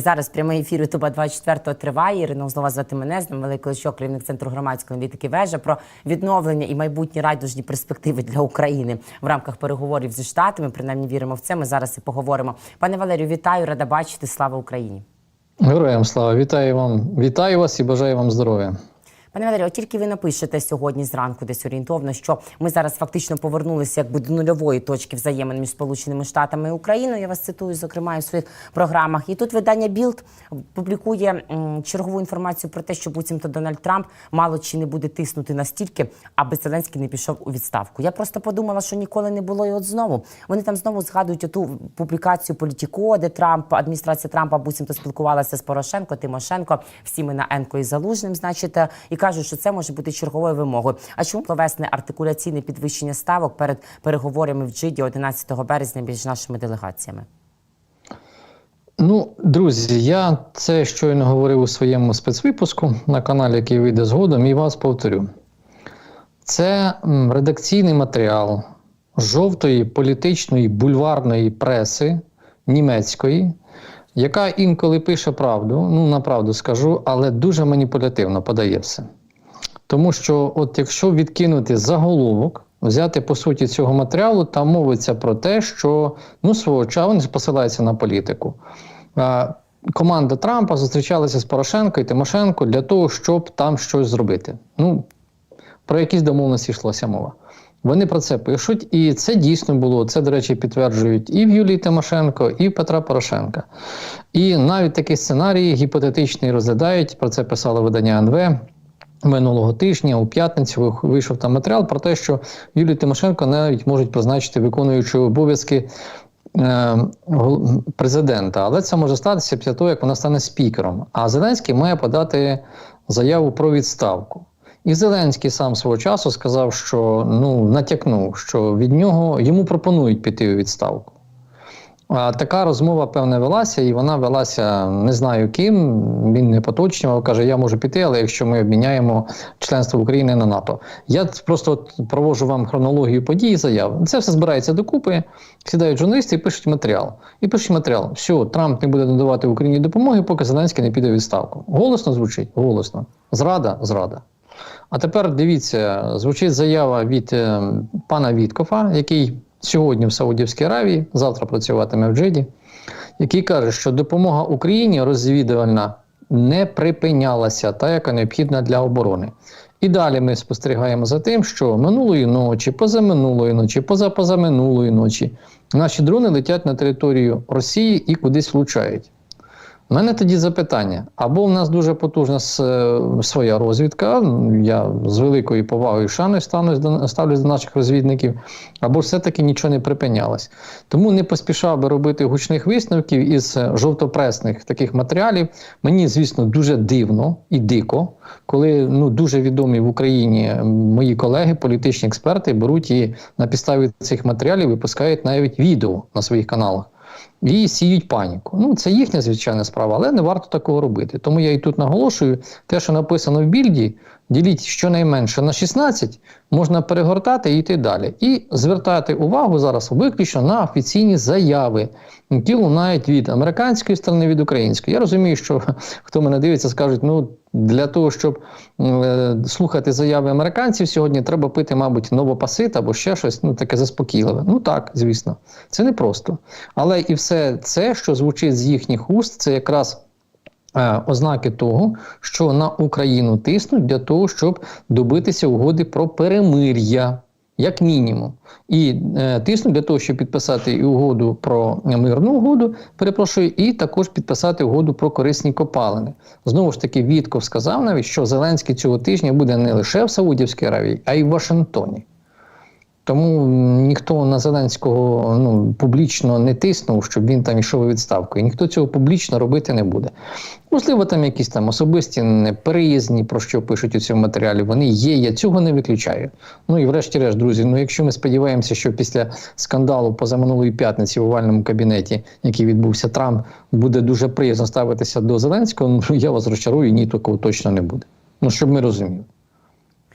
Зараз прямий ефір Ютуба 24 триває. Ірина Узлова звати мене, з нами Великий Кличок, керівник центру громадської аналітики вежа про відновлення і майбутні райдужні перспективи для України в рамках переговорів зі штатами. Принаймні віримо в це. Ми зараз і поговоримо. Пане Валерію, вітаю, рада бачити. Слава Україні. Героям слава, вітаю вам, вітаю вас і бажаю вам здоров'я. Пане Валерію, тільки ви напишете сьогодні зранку, десь орієнтовно, що ми зараз фактично повернулися якби до нульової точки взаємин між Сполученими Штатами і Україною. Я вас цитую, зокрема, в своїх програмах. І тут видання Білд публікує чергову інформацію про те, що буцімто Дональд Трамп мало чи не буде тиснути настільки, аби Зеленський не пішов у відставку. Я просто подумала, що ніколи не було. І от знову вони там знову згадують оту публікацію Політіко, де Трамп, адміністрація Трампа буцімто спілкувалася з Порошенко, Тимошенко, всіми на Енко і Залужним, значить, е, і кажуть, що це може бути черговою вимогою. А чому провести артикуляційне підвищення ставок перед переговорами в Джиді 11 березня між нашими делегаціями? Ну, друзі, я це щойно говорив у своєму спецвипуску на каналі, який вийде згодом, і вас повторю. Це редакційний матеріал жовтої політичної бульварної преси німецької, яка інколи пише правду, ну на правду скажу, але дуже маніпулятивно подає все. Тому що, от якщо відкинути заголовок, взяти по суті цього матеріалу, там мовиться про те, що ну свого часу вони посилаються на політику. Команда Трампа зустрічалася з Порошенко і Тимошенко для того, щоб там щось зробити. Ну, про якісь домовленості йшлося мова. Вони про це пишуть, і це дійсно було. Це, до речі, підтверджують і в Юлії Тимошенко, і в Петра Порошенка. І навіть такі сценарії гіпотетичні розглядають. Про це писало видання НВ. Минулого тижня у п'ятницю вийшов там матеріал про те, що Юлію Тимошенко навіть можуть призначити виконуючи обов'язки е, президента, але це може статися після того, як вона стане спікером. А Зеленський має подати заяву про відставку. І Зеленський сам свого часу сказав, що ну натякнув, що від нього йому пропонують піти у відставку. А така розмова, певне, велася, і вона велася не знаю ким. Він не поточнював, каже: Я можу піти, але якщо ми обміняємо членство України на НАТО. Я просто от проводжу вам хронологію подій заяв. Це все збирається докупи, сідають журналісти і пишуть матеріал. І пишуть матеріал: все, Трамп не буде надавати Україні допомоги, поки Зеленський не піде у відставку. Голосно звучить? Голосно. Зрада, зрада. А тепер дивіться, звучить заява від е, пана Віткофа, який сьогодні в Саудівській Аравії, завтра працюватиме в Джиді, який каже, що допомога Україні розвідувальна не припинялася, та яка необхідна для оборони. І далі ми спостерігаємо за тим, що минулої ночі, позаминулої ночі, позапозаминулої ночі наші дрони летять на територію Росії і кудись влучають. У мене тоді запитання: або в нас дуже потужна е, своя розвідка, я з великою повагою шаною ставлюсь до наших розвідників, або все-таки нічого не припинялось. Тому не поспішав би робити гучних висновків із е, жовтопресних таких матеріалів. Мені, звісно, дуже дивно і дико, коли ну, дуже відомі в Україні мої колеги, політичні експерти, беруть і на підставі цих матеріалів випускають навіть відео на своїх каналах і сіють паніку. Ну, це їхня звичайна справа, але не варто такого робити. Тому я і тут наголошую, те, що написано в більді, діліть щонайменше на 16, можна перегортати і йти далі. І звертати увагу зараз виключно на офіційні заяви, які лунають від американської сторони, від української. Я розумію, що хто мене дивиться, скажуть, ну. Для того, щоб е, слухати заяви американців сьогодні, треба пити, мабуть, новопасит або ще щось, ну таке заспокійливе. Ну так, звісно, це непросто. Але і все це, що звучить з їхніх уст, це якраз е, ознаки того, що на Україну тиснуть для того, щоб добитися угоди про перемир'я. Як мінімум, і е, тиснуть для того, щоб підписати і угоду про мирну угоду, перепрошую, і також підписати угоду про корисні копалини. Знову ж таки, Вітков сказав навіть, що Зеленський цього тижня буде не лише в Саудівській Аравії, а й в Вашингтоні. Тому ніхто на Зеленського ну, публічно не тиснув, щоб він там йшов у відставку. І ніхто цього публічно робити не буде. Можливо, там якісь там особисті неприязні, про що пишуть у цьому матеріалі. Вони є, я цього не виключаю. Ну і врешті-решт, друзі, ну якщо ми сподіваємося, що після скандалу позаминулої п'ятниці в овальному кабінеті, який відбувся Трамп, буде дуже приязно ставитися до Зеленського, ну я вас розчарую, ні, такого точно не буде. Ну щоб ми розуміли.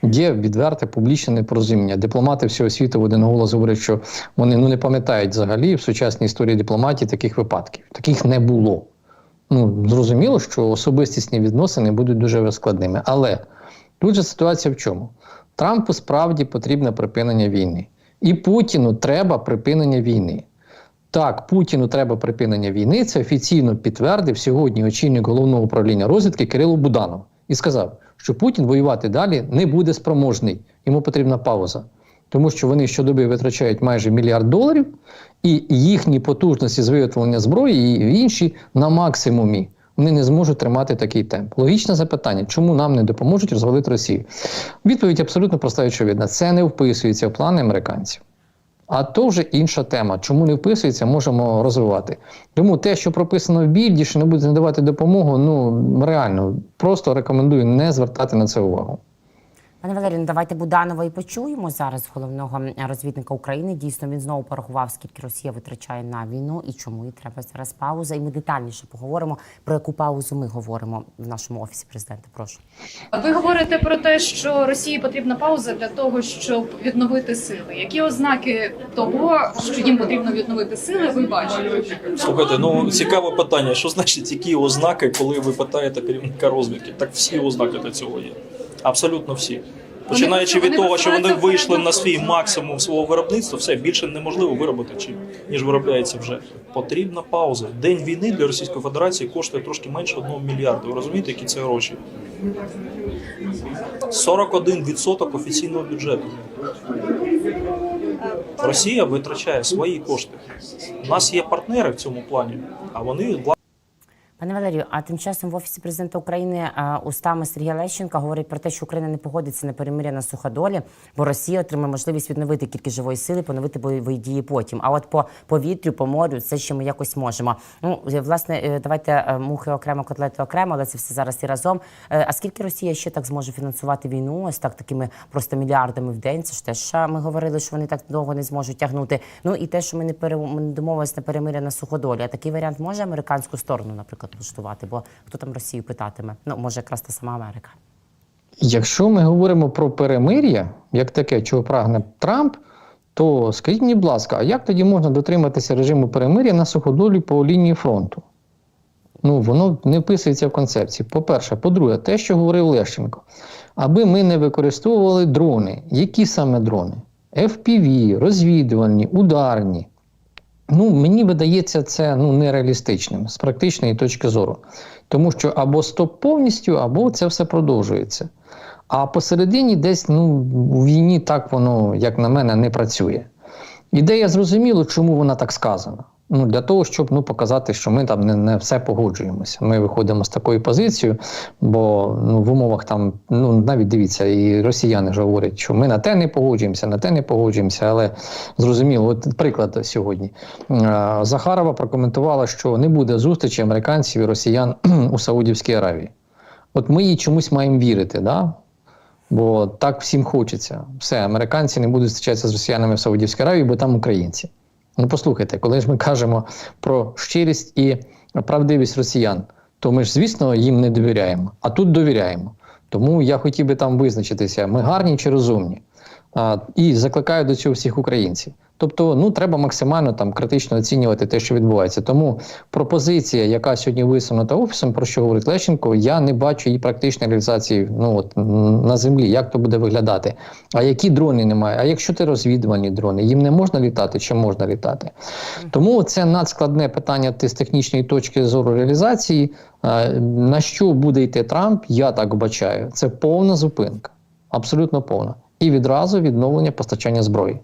Є відверте публічне непорозуміння. Дипломати всього світу в один голос говорять, що вони ну не пам'ятають взагалі в сучасній історії дипломатії таких випадків. Таких не було. Ну, зрозуміло, що особистісні відносини будуть дуже складними. Але тут же ситуація в чому? Трампу справді потрібне припинення війни. І Путіну треба припинення війни. Так, Путіну треба припинення війни. Це офіційно підтвердив сьогодні очільник головного управління розвідки Кирило Буданов і сказав, що Путін воювати далі не буде спроможний. Йому потрібна пауза. Тому що вони щодоби витрачають майже мільярд доларів, і їхні потужності з виготовлення зброї і інші на максимумі. Вони не зможуть тримати такий темп. Логічне запитання, чому нам не допоможуть розвалити Росію? Відповідь абсолютно проста і очевидна. Це не вписується в плани американців. А то вже інша тема. Чому не вписується, можемо розвивати. Тому те, що прописано в більді, що не буде надавати допомогу, ну реально просто рекомендую не звертати на це увагу. Пане Валерію, ну, давайте Буданова і почуємо зараз головного розвідника України. Дійсно, він знову порахував, скільки Росія витрачає на війну і чому і треба зараз пауза. І ми детальніше поговоримо про яку паузу ми говоримо в нашому офісі президента. Прошу. Ви говорите про те, що Росії потрібна пауза для того, щоб відновити сили. Які ознаки того, що їм потрібно відновити сили, ви бачите? Слухайте, ну цікаве питання. Що значить які ознаки, коли ви питаєте керівника розвідки? Так всі ознаки для цього є. Абсолютно всі. Починаючи від того, що вони вийшли на свій максимум свого виробництва, все більше неможливо виробити, чим ніж виробляється вже. Потрібна пауза. День війни для Російської Федерації коштує трошки менше 1 мільярда. Ви розумієте, які це гроші? 41% офіційного бюджету. Росія витрачає свої кошти. У нас є партнери в цьому плані, а вони Пане Валерію, а тим часом в офісі президента України устами Сергія Лещенка говорить про те, що Україна не погодиться на перемиря на суходолі, бо Росія отримає можливість відновити кількість живої сили, поновити бойові дії потім. А от по повітрю, по морю, це ще ми якось можемо. Ну власне, е, давайте е, мухи окремо, котлети окремо, але це все зараз і разом. Е, А скільки Росія ще так зможе фінансувати війну? Ось так такими просто мільярдами в день? Це ж теж ми говорили, що вони так довго не зможуть тягнути. Ну і те, що ми не пере... домовились на перемиря на суходолі. А такий варіант може американську сторону, наприклад, влаштувати, бо хто там Росію питатиме? Ну може, якраз та сама Америка. Якщо ми говоримо про перемир'я, як таке, чого прагне Трамп, то скажіть мені, будь ласка, а як тоді можна дотриматися режиму перемир'я на суходолі по лінії фронту? Ну, воно не вписується в концепції. По-перше, по-друге, те, що говорив Лещенко, аби ми не використовували дрони. Які саме дрони? FPV, розвідувальні, ударні. Ну, мені видається це ну, нереалістичним з практичної точки зору. Тому що або стоп повністю, або це все продовжується. А посередині десь ну, у війні так воно, як на мене, не працює. Ідея зрозуміла, чому вона так сказана. Ну, для того, щоб ну, показати, що ми там не, не все погоджуємося. Ми виходимо з такою позицією, бо ну, в умовах там, ну навіть дивіться, і росіяни ж говорять, що ми на те не погоджуємося, на те не погоджуємося. Але зрозуміло, от приклад сьогодні. Захарова прокоментувала, що не буде зустрічі американців і росіян у Саудівській Аравії. От ми їй чомусь маємо вірити, да? бо так всім хочеться. Все, американці не будуть зустрічатися з росіянами в Саудівській Аравії, бо там українці. Ну, послухайте, коли ж ми кажемо про щирість і правдивість росіян, то ми ж, звісно, їм не довіряємо, а тут довіряємо. Тому я хотів би там визначитися, ми гарні чи розумні. А, і закликаю до цього всіх українців. Тобто, ну треба максимально там критично оцінювати те, що відбувається. Тому пропозиція, яка сьогодні висунута офісом, про що говорить Лещенко, я не бачу її практичної реалізації ну от на землі. Як то буде виглядати? А які дрони немає? А якщо ти розвідувальні дрони, їм не можна літати чи можна літати? Тому це надскладне питання ти з технічної точки зору реалізації. На що буде йти Трамп? Я так бачаю. Це повна зупинка, абсолютно повна, і відразу відновлення постачання зброї.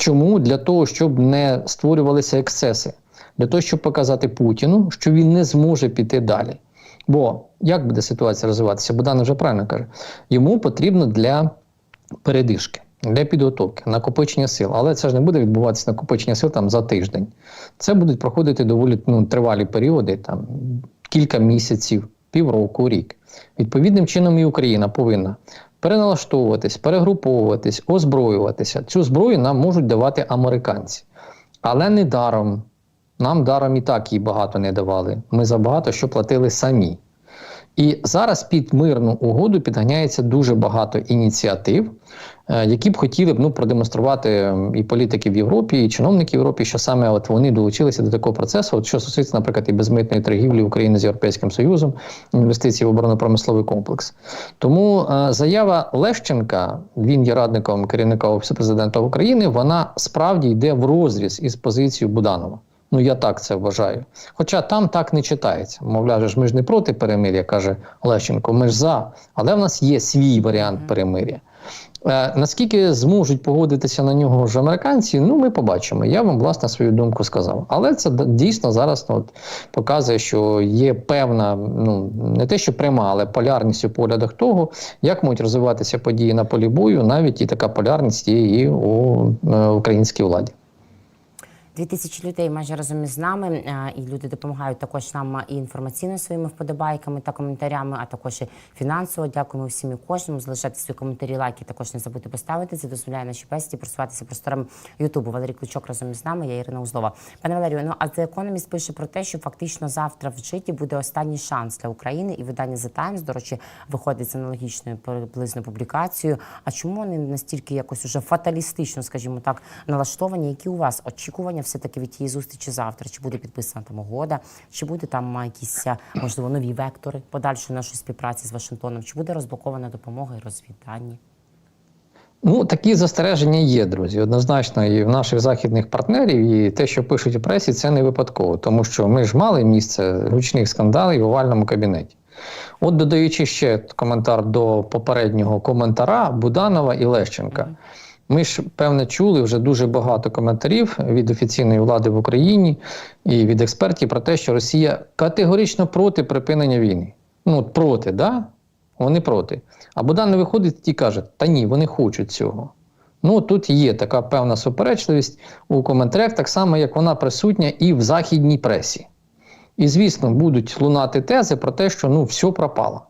Чому? Для того, щоб не створювалися ексцеси, для того, щоб показати Путіну, що він не зможе піти далі. Бо як буде ситуація розвиватися? Богдан вже правильно каже, йому потрібно для передишки, для підготовки, накопичення сил. Але це ж не буде відбуватися накопичення сил там за тиждень. Це будуть проходити доволі ну, тривалі періоди, там кілька місяців, півроку, рік. Відповідним чином і Україна повинна переналаштовуватись, перегруповуватись, озброюватися. Цю зброю нам можуть давати американці. Але не даром. Нам даром і так її багато не давали. Ми забагато що платили самі. І зараз під мирну угоду підганяється дуже багато ініціатив, які б хотіли б ну, продемонструвати і політики в Європі, і чиновники в Європі, що саме от вони долучилися до такого процесу, от що стосується, наприклад, і безмитної торгівлі України з Європейським Союзом, інвестицій в оборонно-промисловий комплекс. Тому е, заява Лещенка, він є радником керівника Офісу президента України, вона справді йде в розріз із позицією Буданова. Ну, я так це вважаю. Хоча там так не читається. Мовляв, ж ми ж не проти перемир'я, каже Лещенко, ми ж за. Але в нас є свій варіант перемир'я. Е, наскільки зможуть погодитися на нього ж американці, ну ми побачимо. Я вам власне свою думку сказав. Але це дійсно зараз ну, от, показує, що є певна, ну не те, що пряма, але полярність у поглядах того, як можуть розвиватися події на полі бою, навіть і така полярність є і у е, українській владі. Дві тисячі людей майже разом із нами, е, і люди допомагають також нам і інформаційно своїми вподобайками та коментарями, а також і фінансово. Дякуємо всім і кожному. Залишайте свої коментарі, лайки. Також не забудьте поставити. Це дозволяє нашій бесіді просуватися просторами Ютубу. Валерій Кличок разом із нами. Я Ірина Узлова. Пане Валерію, ну а The Economist пише про те, що фактично завтра в житті буде останній шанс для України, і видання The Times, до речі, виходить з аналогічною приблизно публікацією. А чому вони настільки якось уже фаталістично, скажімо так, налаштовані? Які у вас очікування все таки від тієї зустрічі завтра? Чи буде підписана там угода? Чи буде там якісь можливо нові вектори подальшої нашої співпраці з Вашингтоном? Чи буде розблокована допомога і розвідання? Ну, такі застереження є, друзі. Однозначно, і в наших західних партнерів, і те, що пишуть у пресі, це не випадково, тому що ми ж мали місце гучних скандалів в овальному кабінеті. От додаючи ще коментар до попереднього коментара Буданова і Лещенка. Ми ж певне чули вже дуже багато коментарів від офіційної влади в Україні і від експертів про те, що Росія категорично проти припинення війни. Ну, от проти, да? Вони проти. А Будан виходить і каже: та ні, вони хочуть цього. Ну тут є така певна суперечливість у коментарях, так само як вона присутня і в західній пресі. І, звісно, будуть лунати тези про те, що ну все пропало.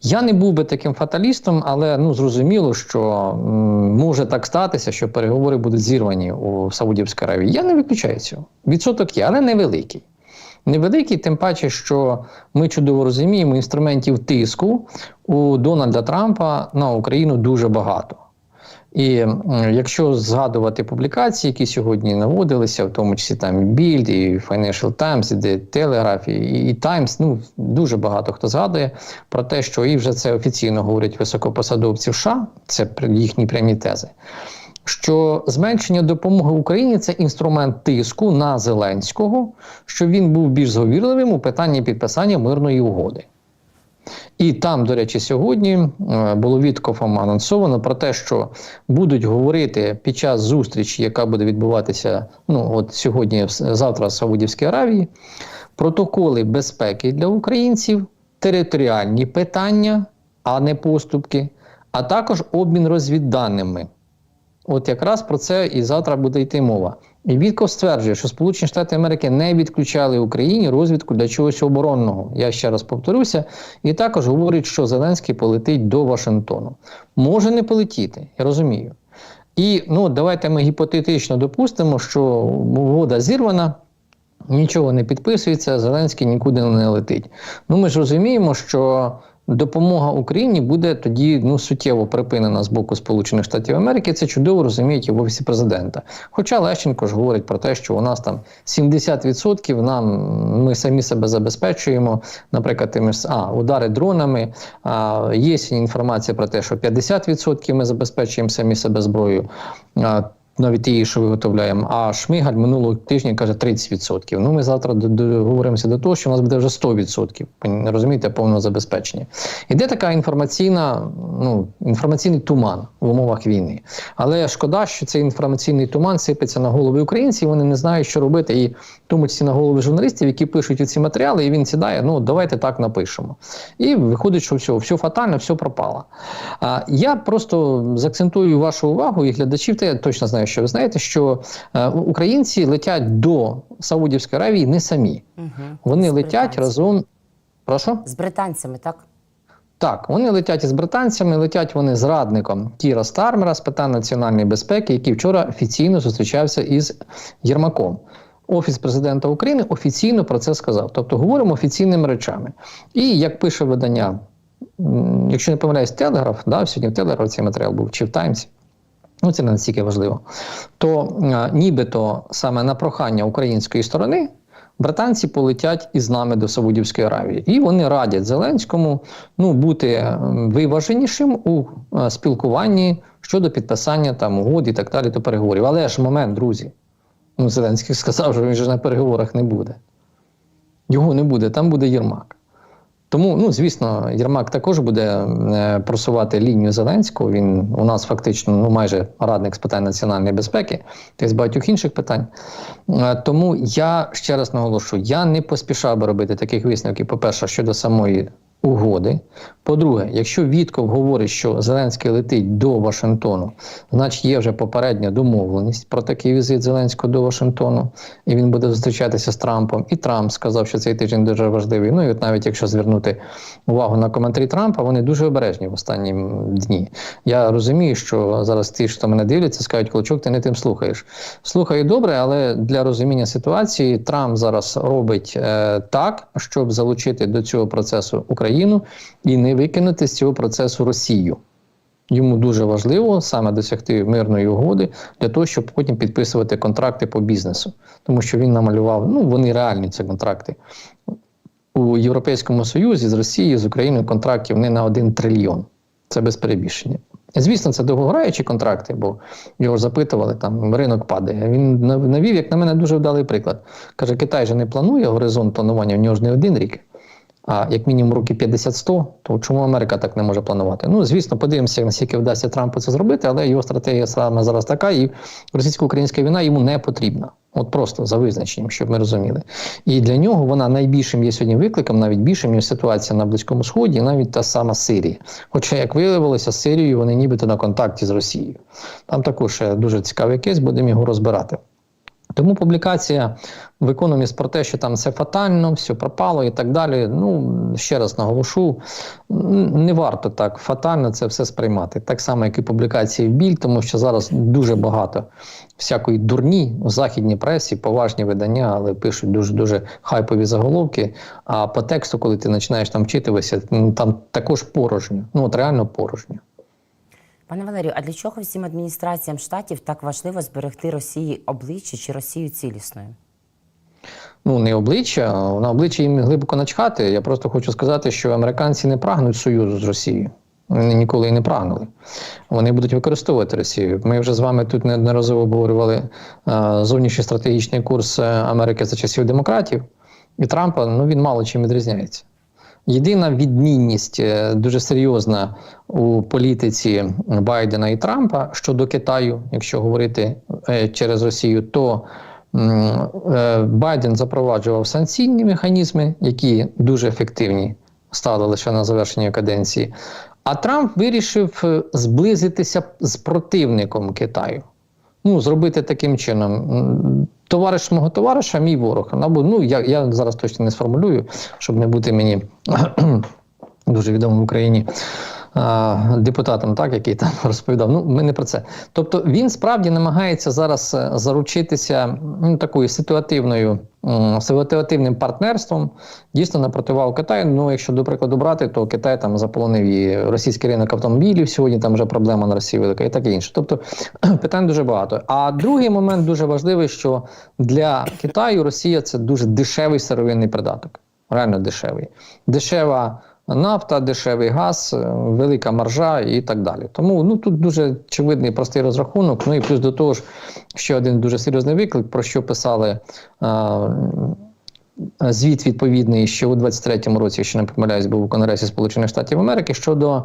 Я не був би таким фаталістом, але ну зрозуміло, що може так статися, що переговори будуть зірвані у Саудівській Аравії. Я не виключаю цього. Відсоток є, але невеликий. Невеликий, тим паче, що ми чудово розуміємо, інструментів тиску у Дональда Трампа на Україну дуже багато. І якщо згадувати публікації, які сьогодні наводилися, в тому числі там Bild, і Financial Times, і The Telegraph, і, і ну дуже багато хто згадує про те, що і вже це офіційно говорять високопосадовці США, це їхні прямі тези. Що зменшення допомоги Україні це інструмент тиску на Зеленського, щоб він був більш зговірливим у питанні підписання мирної угоди. І там, до речі, сьогодні е, було Віткофом анонсовано про те, що будуть говорити під час зустрічі, яка буде відбуватися ну, от сьогодні, завтра в Саудівській Аравії, протоколи безпеки для українців, територіальні питання, а не поступки, а також обмін розвідданими. От якраз про це і завтра буде йти мова. І Вітков стверджує, що Сполучені Штати Америки не відключали Україні розвідку для чогось оборонного. Я ще раз повторюся, і також говорить, що Зеленський полетить до Вашингтону. Може не полетіти, я розумію. І ну, давайте ми гіпотетично допустимо, що угода зірвана, нічого не підписується, Зеленський нікуди не летить. Ну ми ж розуміємо, що допомога Україні буде тоді ну, суттєво припинена з боку Сполучених Штатів Америки. Це чудово розуміють в офісі президента. Хоча Лещенко ж говорить про те, що у нас там 70% нам ми самі себе забезпечуємо, наприклад, тими а, удари дронами. А, є інформація про те, що 50% ми забезпечуємо самі себе зброєю. Навіть тієї, що виготовляємо. А Шмигаль минулого тижня каже 30%. Ну ми завтра до- договоримося до того, що у нас буде вже 100%. Розумієте, повного забезпечення. Іде така інформаційна, ну інформаційний туман в умовах війни. Але шкода, що цей інформаційний туман сипеться на голови українців. Вони не знають, що робити, і тому числі на голови журналістів, які пишуть ці матеріали, і він сідає. Ну давайте так напишемо. І виходить, що все, все фатально, все пропало. А, я просто заакцентую вашу увагу і глядачів, та я точно знаю, що ви знаєте, що е, українці летять до Саудівської Аравії не самі. Угу. Вони летять разом. Прошу? з британцями, так? Так, вони летять із британцями, летять вони з радником Кіра Стармера з питань національної безпеки, який вчора офіційно зустрічався із Єрмаком. Офіс президента України офіційно про це сказав. Тобто говоримо офіційними речами. І як пише видання, якщо не помиляюсь, Телеграф, да, сьогодні в Телеграф цей матеріал був чи в Таймсі. Ну, це не настільки важливо. То а, нібито саме на прохання української сторони британці полетять із нами до Саудівської Аравії. І вони радять Зеленському ну, бути ем, виваженішим у е, спілкуванні щодо підписання там угод і так далі до переговорів. Але ж момент, друзі. Ну, Зеленський сказав, що він же на переговорах не буде. Його не буде, там буде Єрмак. Тому, ну звісно, Єрмак також буде е, просувати лінію Зеленського. Він у нас фактично ну майже радник з питань національної безпеки та з багатьох інших питань. Е, Тому я ще раз наголошую: я не поспішав би робити таких висновків. По-перше, щодо самої угоди. По-друге, якщо Вітков говорить, що Зеленський летить до Вашингтону, значить є вже попередня домовленість про такий візит Зеленського до Вашингтону, і він буде зустрічатися з Трампом. І Трамп сказав, що цей тиждень дуже важливий. Ну і от навіть якщо звернути увагу на коментарі Трампа, вони дуже обережні в останні дні. Я розумію, що зараз ті, хто мене дивляться, скажуть, Клочок, ти не тим слухаєш. Слухаю добре, але для розуміння ситуації Трамп зараз робить е, так, щоб залучити до цього процесу Україну і не викинути з цього процесу Росію. Йому дуже важливо саме досягти мирної угоди для того, щоб потім підписувати контракти по бізнесу, тому що він намалював, ну вони реальні ці контракти. У Європейському Союзі з Росією, з Україною контрактів не на один трильйон. Це без перебільшення. Звісно, це довгограючі контракти, бо його ж запитували, там ринок падає. Він навів, як на мене, дуже вдалий приклад. Каже, Китай же не планує горизонт планування, в нього ж не один рік, а як мінімум роки 50-100, то чому Америка так не може планувати? Ну, звісно, подивимося, наскільки вдасться Трампу це зробити, але його стратегія саме зараз така, і російсько-українська війна йому не потрібна. От просто за визначенням, щоб ми розуміли. І для нього вона найбільшим є сьогодні викликом, навіть більшим, ніж ситуація на Близькому Сході, навіть та сама Сирія. Хоча, як виявилося, з Сирією вони нібито на контакті з Росією. Там також е, дуже цікавий кейс, будемо його розбирати. Тому публікація в Economist про те, що там все фатально, все пропало і так далі. Ну ще раз наголошу, не варто так фатально це все сприймати. Так само, як і публікації в біль, тому що зараз дуже багато всякої дурні у західній пресі, поважні видання, але пишуть дуже дуже хайпові заголовки. А по тексту, коли ти починаєш там вчитуватися, м, там також порожньо. Ну от реально порожньо. Пане Валерію, а для чого всім адміністраціям штатів так важливо зберегти Росії обличчя чи Росію цілісною? ну не обличчя, на обличчя їм глибоко начхати. Я просто хочу сказати, що американці не прагнуть союзу з Росією. Вони ніколи і не прагнули. Вони будуть використовувати Росію. Ми вже з вами тут неодноразово обговорювали е, зовнішній стратегічний курс е, Америки за часів демократів і Трампа. Ну він мало чим відрізняється. Єдина відмінність е, дуже серйозна у політиці Байдена і Трампа щодо Китаю, якщо говорити е, через Росію, то е, Байден запроваджував санкційні механізми, які дуже ефективні стали лише на завершенні каденції. А Трамп вирішив зблизитися з противником Китаю. Ну, зробити таким чином. Товариш мого товариша, мій ворог. Або, ну, я, я зараз точно не сформулюю, щоб не бути мені дуже відомим в Україні депутатом, так, який там розповідав. Ну, ми не про це. Тобто він справді намагається зараз е, заручитися ну, такою ситуативною, ситуативним партнерством дійсно на противагу Китаю. Ну, якщо до прикладу брати, то Китай там заполонив і російський ринок автомобілів. Сьогодні там вже проблема на Росії велика і таке інше. Тобто питань дуже багато. А другий момент дуже важливий, що для Китаю Росія це дуже дешевий сировинний придаток. Реально дешевий. Дешева нафта, дешевий газ, е, велика маржа і так далі. Тому ну тут дуже очевидний простий розрахунок. Ну і плюс до того ж, ще один дуже серйозний виклик, про що писали. А, Звіт відповідний, що у 23-му році, якщо не помиляюсь, був у Конгресі Сполучених Штатів Америки щодо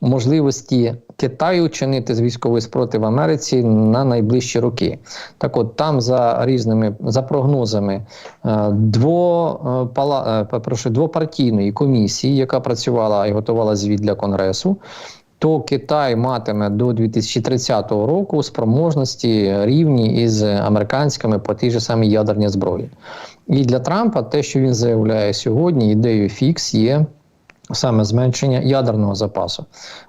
можливості Китаю чинити з військовий спротив Америці на найближчі роки. Так, от там за різними за прогнозами е, дво, е, е, двопартійної комісії, яка працювала і готувала звіт для Конгресу. То Китай матиме до 2030 року спроможності рівні із американськими по тій же самій ядерній зброї. І для Трампа те, що він заявляє сьогодні, ідеєю фікс є саме зменшення ядерного запасу.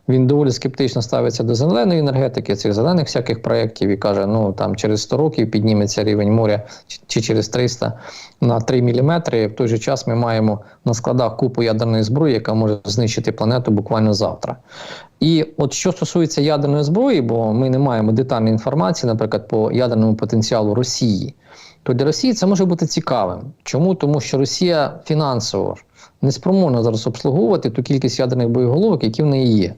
Він доволі скептично ставиться до зеленої енергетики, цих зелених всяких проєктів і каже, ну там через 100 років підніметься рівень моря чи- через 300 на 3 міліметри. В той же час ми маємо на складах купу ядерної зброї, яка може знищити планету буквально завтра. І от що стосується ядерної зброї, бо ми не маємо детальної інформації, наприклад, по ядерному потенціалу Росії, то для Росії це може бути цікавим. Чому? Тому що Росія фінансово не спроможна зараз обслуговувати ту кількість ядерних боєголовок, які в неї є.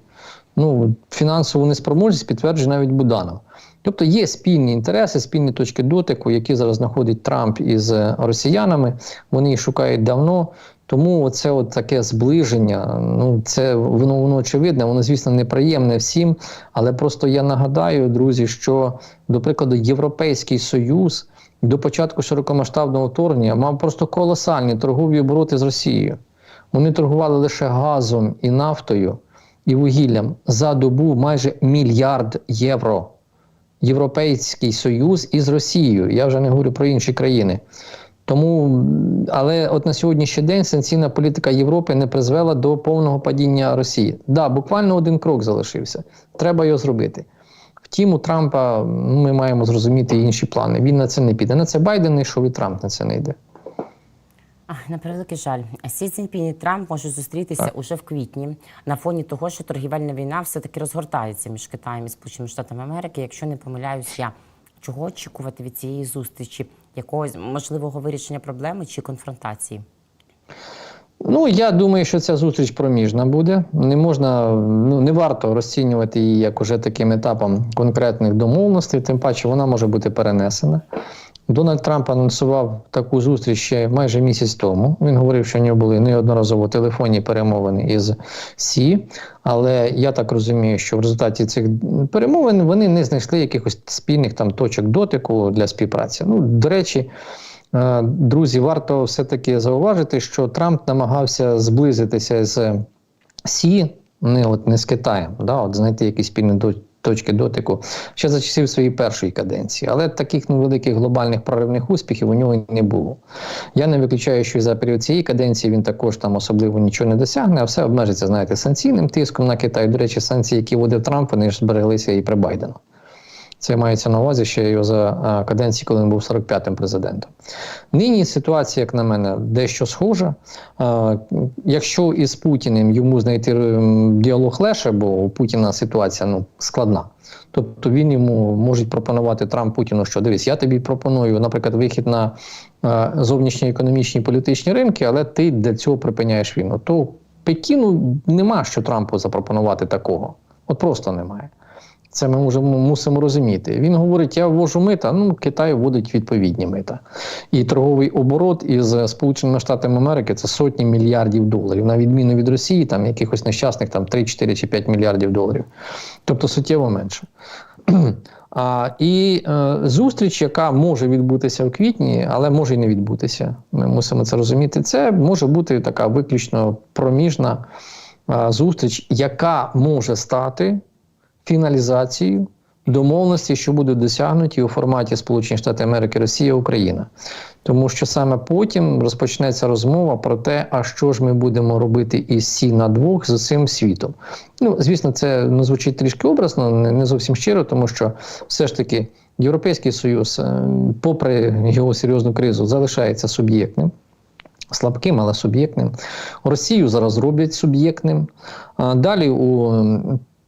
Ну, фінансову неспроможність підтверджує навіть Буданов. Тобто є спільні інтереси, спільні точки дотику, які зараз знаходить Трамп із росіянами. Вони їх шукають давно. Тому це таке зближення. Ну це воно воно очевидне, воно звісно неприємне всім. Але просто я нагадаю, друзі, що до прикладу Європейський Союз до початку широкомасштабного вторгнення мав просто колосальні торгові обороти з Росією. Вони торгували лише газом і нафтою і вугіллям за добу майже мільярд євро. Європейський Союз із Росією. Я вже не говорю про інші країни. Тому, але от на сьогоднішній день санкційна політика Європи не призвела до повного падіння Росії. Да, буквально один крок залишився. Треба його зробити. Втім, у Трампа м, ми маємо зрозуміти інші плани. Він на це не піде. На це Байден не йшов, і Трамп на це не йде. На превеликий жаль, Сі Цзіньпін і Трамп можуть зустрітися уже в квітні на фоні того, що торгівельна війна все-таки розгортається між Китаєм і Сполученими Штатами Америки. Якщо не помиляюсь, я чого очікувати від цієї зустрічі? Якогось можливого вирішення проблеми чи конфронтації? Ну, я думаю, що ця зустріч проміжна буде. Не можна, ну не варто розцінювати її як уже таким етапом конкретних домовленостей, тим паче вона може бути перенесена. Дональд Трамп анонсував таку зустріч ще майже місяць тому. Він говорив, що у нього були неодноразово телефонні перемовини із Сі. Але я так розумію, що в результаті цих перемовин вони не знайшли якихось спільних там точок дотику для співпраці. Ну, до речі, Друзі, варто все-таки зауважити, що Трамп намагався зблизитися з Сі, не, от, не з Китаєм, да, от знайти якісь спільні точки дотику ще за часів своєї першої каденції. Але таких ну, великих глобальних проривних успіхів у нього не було. Я не виключаю, що за період цієї каденції він також там особливо нічого не досягне, а все обмежиться, знаєте, санкційним тиском на Китай. До речі, санкції, які вводив Трамп, вони ж збереглися і при Байдену. Це мається на увазі ще його за каденції, коли він був 45-м президентом. Нині ситуація, як на мене, дещо схожа. Якщо із Путіним йому знайти діалог легше, бо у Путіна ситуація ну, складна. Тобто він йому може пропонувати Трамп Путіну, що дивись, я тобі пропоную, наприклад, вихід на е, зовнішні економічні і політичні ринки, але ти для цього припиняєш війну. То Пекіну нема що Трампу запропонувати такого. От просто немає. Це ми можемо мусимо розуміти. Він говорить: я ввожу мита. Ну Китай вводить відповідні мита. І торговий оборот із Сполученими Штатами Америки це сотні мільярдів доларів, на відміну від Росії, там якихось нещасних там 3, 4 чи 5 мільярдів доларів. Тобто суттєво менше. А, і е, зустріч, яка може відбутися в квітні, але може і не відбутися. Ми мусимо це розуміти. Це може бути така виключно проміжна е, зустріч, яка може стати фіналізацією домовленості, що будуть досягнуті у форматі Сполучені Штати Америки, Росія, Україна. Тому що саме потім розпочнеться розмова про те, а що ж ми будемо робити із сі на двох з усім світом. Ну, звісно, це ну, звучить трішки образно, не, зовсім щиро, тому що все ж таки Європейський Союз, е, попри його серйозну кризу, залишається суб'єктним. Слабким, але суб'єктним. Росію зараз роблять суб'єктним. А Далі у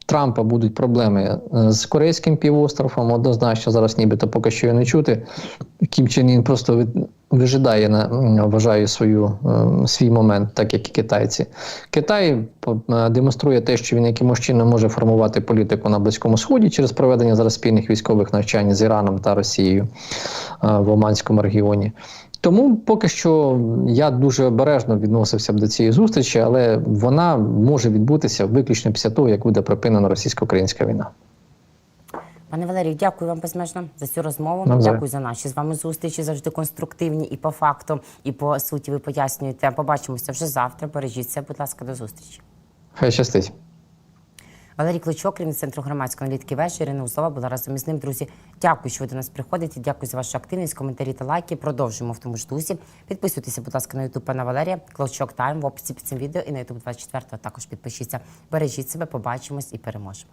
Трампа будуть проблеми е, з Корейським півостровом. Однозначно, зараз нібито поки що не чути. Кім Чен Ін просто вижидає на м, вважаю свою е, свій момент, так як і китайці. Китай е, демонструє те, що він якимось чином може формувати політику на Близькому Сході через проведення зараз спільних військових навчань з Іраном та Росією е, в Оманському регіоні. Тому поки що я дуже обережно відносився б до цієї зустрічі, але вона може відбутися виключно після того, як буде припинена російсько-українська війна. Пане Валерію, дякую вам безмежно за цю розмову. Навзаєм. Дякую за наші з вами зустрічі. Завжди конструктивні і по факту, і по суті. Ви пояснюєте. Побачимося вже завтра. Бережіть себе, будь ласка, до зустрічі. Хай щастить. Валерій Кличок, керівник центру громадської аналітики вежі, Ірина Узлова була разом із ним. Друзі, дякую, що ви до нас приходите. Дякую за вашу активність, коментарі та лайки. Продовжуємо в тому ж дусі. Підписуйтеся, будь ласка, на ютуб пана Валерія. Кличок Тайм в описі під цим відео і на ютуб 24 також підпишіться. Бережіть себе, побачимось і переможемо.